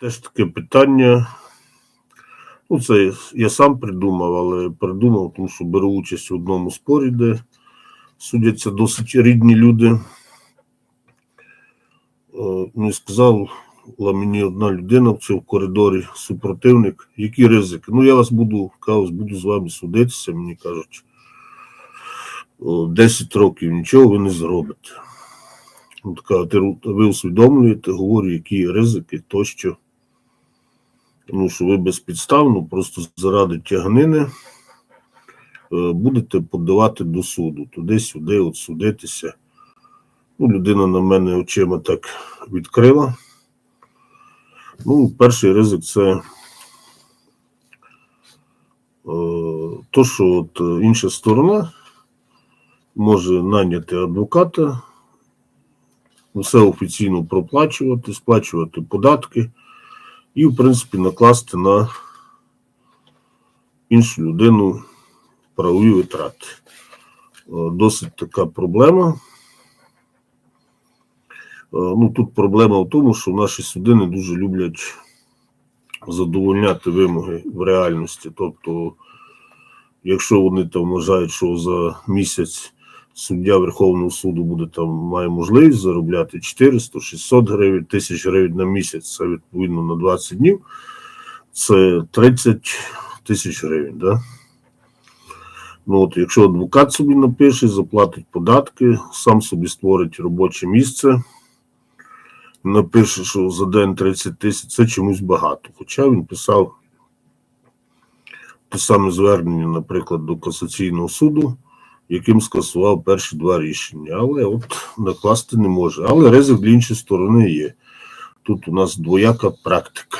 Теж таке питання. Ну, це я сам придумав, але придумав, тому що беру участь в одному спорі, де судяться досить рідні люди. Е, Ну і сказала мені одна людина в цьому коридорі, супротивник, які ризики. Ну, я вас буду, кажу, буду з вами судитися, мені кажуть. 10 років нічого ви не зробите. Ну, така, ви усвідомлюєте, говорю, які ризики тощо. Тому що ви безпідставно, просто заради тягнини е, будете подавати до суду, туди-сюди, от судитися. Ну, людина на мене очима так відкрила. Ну, перший ризик це е, то, що от е, інша сторона може наняти адвоката, все офіційно проплачувати, сплачувати податки і, в принципі, накласти на іншу людину правові витрати. Е, Досить така проблема. Е, Ну, тут проблема в тому, що наші суди не дуже люблять задовольняти вимоги в реальності. Тобто, якщо вони там вважають, що за місяць суддя Верховного суду буде там має можливість заробляти 400-600 гривень, тисяч гривень на місяць, це відповідно на 20 днів, це 30 тисяч гривень. Да? Ну, от, якщо адвокат собі напише, заплатить податки, сам собі створить робоче місце, напише, що за день 30 тисяч це чомусь багато. Хоча він писав те саме звернення, наприклад, до касаційного суду, яким скасував перші два рішення. Але от накласти не може. Але ризик для іншої сторони є. Тут у нас двояка практика.